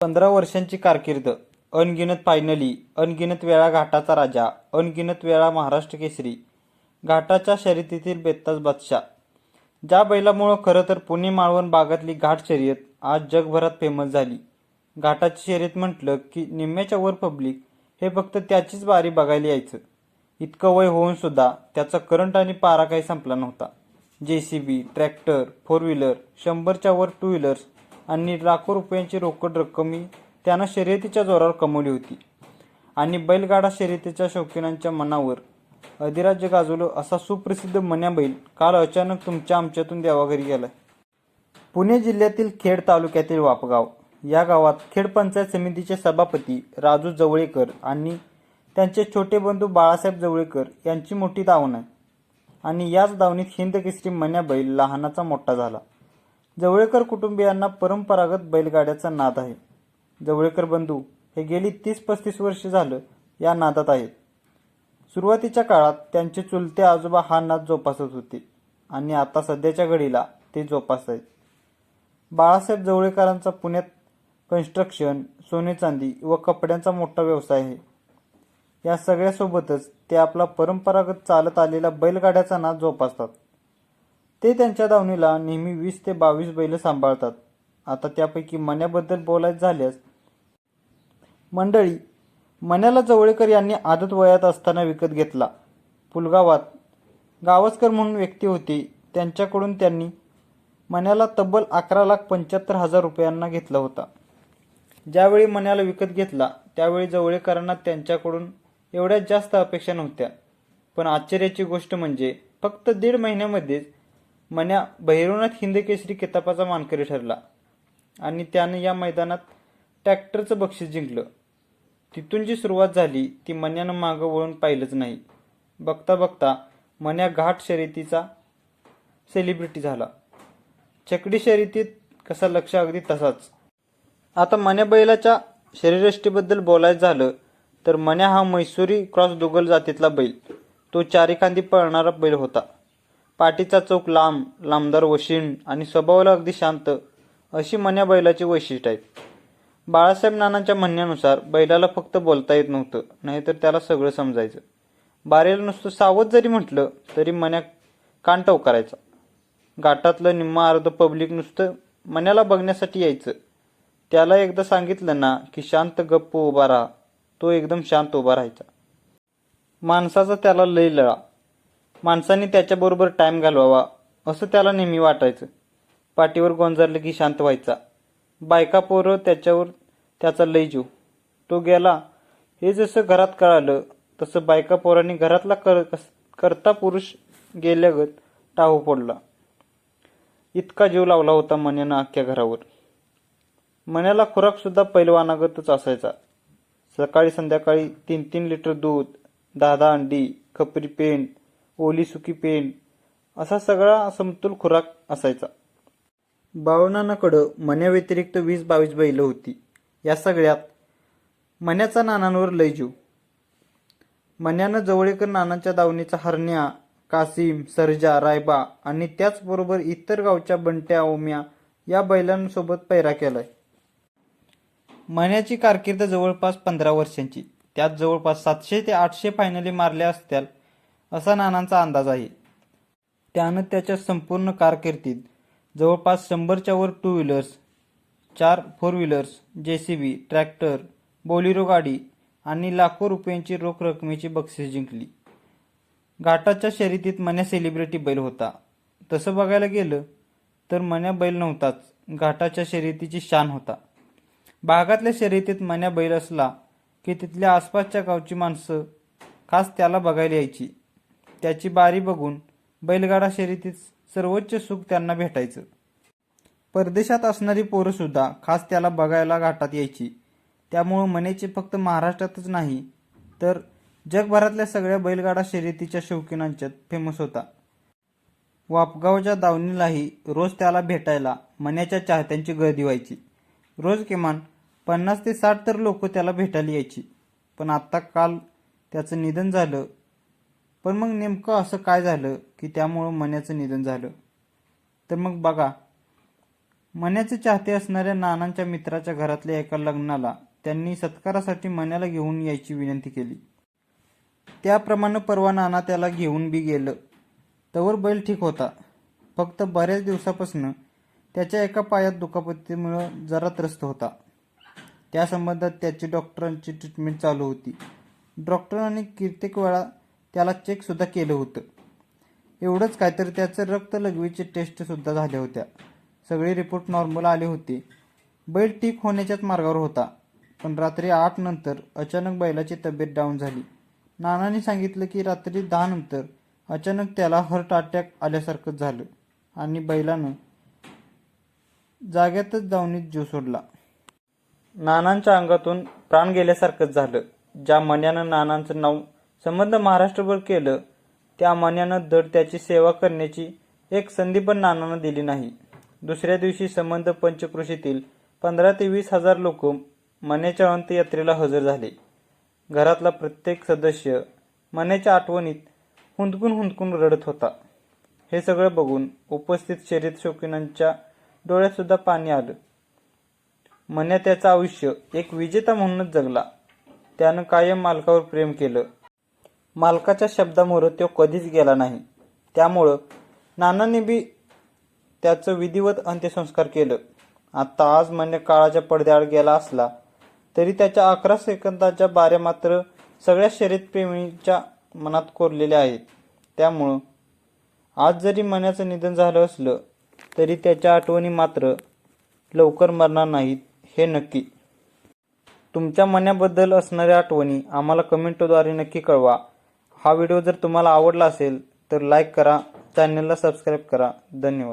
पंधरा वर्षांची कारकीर्द अनगिनत फायनली अनगिनत वेळा घाटाचा राजा अनगिनत वेळा महाराष्ट्र केसरी घाटाच्या शर्यतीतील बेत्ताज बादशाह. ज्या बैलामुळं खरं तर पुणे माळवण भागातली घाट शर्यत आज जगभरात फेमस झाली. घाटाची शर्यत म्हटलं की निम्म्याच्या वर पब्लिक हे फक्त त्याचीच बारी बघायला यायचं. इतकं वय होऊन सुद्धा त्याचा करंट आणि पारा काही संपला नव्हता. J C B tractor four wheeler शंभरच्या वर टू व्हीलर्स आणि लाखो रुपयांची रोकड रक्कमी त्यानं शर्यतीच्या जोरावर कमवली होती. आणि बैलगाडा शर्यतीच्या शौकीनांच्या मनावर अधिराज्य गाजवलं असा सुप्रसिद्ध मन्या बैल काल अचानक तुमच्या आमच्यातून देवाघरी गेलाय. पुणे जिल्ह्यातील खेड तालुक्यातील वापगाव या गावात खेड पंचायत समितीचे सभापती राजू जवळेकर आणि त्यांचे छोटे बंधू बाळासाहेब जवळेकर यांची मोठी दावण आहे. आणि याच दावणीत हिंदकेसरी मन्या बैल लहानाचा मोठा झाला. जवळेकर कुटुंबियांना परंपरागत बैलगाड्याचा नाद आहे. जवळेकर बंधू हे गेली तीस पस्तीस वर्ष झालं या नादात आहेत. सुरुवातीच्या काळात त्यांचे चुलते आजोबा हा नाद जोपासत होते आणि आता सध्याच्या घडीला ते जोपासत आहेत बाळासाहेब जवळेकरांचा पुण्यात कन्स्ट्रक्शन सोने चांदी व कपड्यांचा मोठा व्यवसाय आहे. या सगळ्यासोबतच ते आपला परंपरागत चालत आलेला बैलगाड्याचा नाद जोपासतात. ते त्यांच्या दावणीला नेहमी वीस ते बावीस बैल सांभाळतात. आता त्यापैकी मन्याबद्दल बोलायचं झाल्यास मंडळी मण्याला जवळेकर यांनी आदत वयात असताना विकत घेतला. पुलगावात गावस्कर म्हणून व्यक्ती होती. त्यांच्याकडून त्यांनी मन्याला तब्बल अकरा लाख पंच्याहत्तर हजार रुपयांना घेतला होता. ज्यावेळी मण्याला विकत घेतला त्यावेळी जवळेकरांना त्यांच्याकडून एवढ्या जास्त अपेक्षा नव्हत्या. पण आश्चर्याची गोष्ट म्हणजे फक्त दीड महिन्यामध्येच मन्या भैरवनाथ हिंदकेसरी किताबाचा मानकरी ठरला. आणि त्याने या मैदानात ट्रॅक्टरचं बक्षीस जिंकलं. तिथून जी सुरुवात झाली ती मन्यानं मागं वळून पाहिलंच नाही. बघता बघता मन्या घाट शर्यतीचा सेलिब्रिटी झाला. चकडी शर्यतीत कसा लक्ष अगदी तसाच. आता मन्या बैलाच्या शरीरष्टीबद्दल बोलायचं झालं तर मन्या हा मैसुरी क्रॉस दुगल जातीतला बैल. तो चारीखांदी पळणारा बैल होता. पाठीचा चोक लांब लांबदार वशिण आणि स्वभावाला अगदी शांत अशी मन्या बैलाची वैशिष्ट्य आहेत. बाळासाहेब नानांच्या म्हणण्यानुसार बैलाला फक्त बोलता येत नव्हतं नाहीतर त्याला सगळं समजायचं. बारेला नुसतं सावध जरी म्हटलं तरी मन्या कान करायचा. घाटातलं निम्मा अर्ध पब्लिक नुसतं मन्याला बघण्यासाठी यायचं. त्याला एकदा सांगितलं ना की शांत गप्प उभा राहा तो एकदम शांत उभा राहायचा. माणसाचा त्याला लय लळा. माणसाने त्याच्याबरोबर टाईम घालवावा असं त्याला नेहमी वाटायचं. पाठीवर गोंजारलं की शांत व्हायचा. बायका पोरं त्याच्यावर त्याचा लय जीव. तो गेला हे जसं घरात कळालं तसं बायका पोरांनी घरातला कर करता पुरुष गेल्यागत टाहू पडला. इतका जीव लावला होता मन्यानं अख्ख्या घरावर. मन्याला खुराकसुद्धा पैलवानागतच असायचा. सकाळी संध्याकाळी तीन तीन लिटर दूध दहा दहा अंडी खपरी पेंट ओली सुकी पेंड असा सगळा समतोल खुराक असायचा. बावणानाकडं मन्याव्यतिरिक्त वीस बावीस बैलं होती. या सगळ्यात मन्याचा नानांवर लय जीव. मन्यानं जवळेकर नानांच्या दावणीचा हरण्या कासिम सरजा रायबा आणि त्याचबरोबर इतर गावच्या बंट्या ओम्या या बैलांसोबत पैरा केलाय. मन्याची कारकीर्द जवळपास पंधरा वर्षांची. त्यात जवळपास सातशे ते आठशे फायनली मारल्या असत्याल असा नानांचा अंदाज आहे. त्यानं त्याच्या संपूर्ण कारकिर्दीत जवळपास शंभरच्या वर टू व्हीलर्स चार four wheelers J C B tractor Bolero गाडी आणि लाखो रुपयांची रोख रकमेची बक्षीस जिंकली. घाटाच्या शर्यतीत मन्या सेलिब्रिटी बैल होता. तसं बघायला गेलं तर मन्या बैल नव्हताच. घाटाच्या शर्यतीची शान होता. भागातल्या शर्यतीत मन्या बैल असला की तिथल्या आसपासच्या गावची माणसं खास त्याला बघायला यायची. त्याची बारी बघून बैलगाडा शर्यतीत सर्वोच्च सुख त्यांना भेटायचं. परदेशात असणारी पोरंसुद्धा खास त्याला बघायला घाटात यायची. त्यामुळं मनेचे फक्त महाराष्ट्रातच नाही तर जगभरातल्या सगळ्या बैलगाडा शर्यतीच्या शौकीनांच्यात फेमस होता. वापगावच्या दावणीलाही रोज त्याला भेटायला मन्याच्या चाहत्यांची गर्दी व्हायची. रोज किमान पन्नास ते साठ तर लोक त्याला भेटायला यायची. पण आत्ता काल त्याचं निधन झालं पण मग नेमकं असं काय झालं की त्यामुळं मन्याचं निधन झालं? तर मग बघा मन्याचे चाहते असणाऱ्या नानांच्या मित्राच्या घरातल्या एका लग्नाला त्यांनी सत्कारासाठी मन्याला घेऊन यायची विनंती केली. त्याप्रमाणे परवा नाना त्याला घेऊन बी गेलं. तवर बैल ठीक होता. फक्त बऱ्याच दिवसापासून त्याच्या एका पायात दुखापतीमुळं जरा त्रस्त होता. त्या संबंधात त्याची डॉक्टरांची ट्रीटमेंट चालू होती. डॉक्टरांनी कित्येक वेळा त्याला चेकसुद्धा केलं होतं. एवढंच काय तर त्याचं रक्त लघवीचे टेस्टसुद्धा झाल्या होत्या. सगळे रिपोर्ट नॉर्मल आले होते. बैल ठीक होण्याच्याच मार्गावर होता. पण रात्री आठ नंतर अचानक बैलाची तब्येत डाऊन झाली. नानाने सांगितलं की रात्री दहा नंतर अचानक त्याला हर्ट अटॅक आल्यासारखं झालं आणि बैलानं जाग्यातच जाऊनीत जीव सोडला. नानांच्या अंगातून प्राण गेल्यासारखंच झालं. ज्या मन्यानं नानांचं नाव संबंध महाराष्ट्रभर केलं त्या मन्यानं दर त्याची सेवा करण्याची एक संधी पण नानानं दिली नाही. दुसऱ्या दिवशी संबंध पंचकृषीतील पंधरा ते वीस हजार लोक मन्याच्या अंत्ययात्रेला हजर झाले. घरातला प्रत्येक सदस्य मन्याच्या आठवणीत हुंदकून हुंदकून रडत होता. हे सगळं बघून उपस्थित शरीर शौकीनांच्या डोळ्यात सुद्धा पाणी आलं. मन्या त्याचं आयुष्य एक विजेता म्हणूनच जगला. त्यानं कायम मालकावर प्रेम केलं. मालकाच्या शब्दामुळं तो कधीच गेला नाही. त्यामुळं नानांनी बी त्याचं विधिवत अंत्यसंस्कार केलं. आता आज मन्य काळाच्या पडद्याआड गेला असला तरी त्याच्या अकरा सेकंदाच्या बाऱ्या मात्र सगळ्या शर्यतप्रेमींच्या मनात कोरलेल्या आहेत. त्यामुळं आज जरी मनाचं निधन झालं असलं तरी त्याच्या आठवणी मात्र लवकर मरणार नाहीत हे नक्की. तुमच्या मनाबद्दल असणाऱ्या आठवणी आम्हाला कमेंटद्वारे नक्की कळवा. हा व्हिडिओ जर तुम्हाला आवडला असेल तर लाईक करा चॅनलला सबस्क्राईब करा. धन्यवाद.